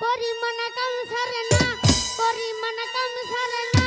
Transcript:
করি মনা কাম সারে না করি মনা কাম সারে না।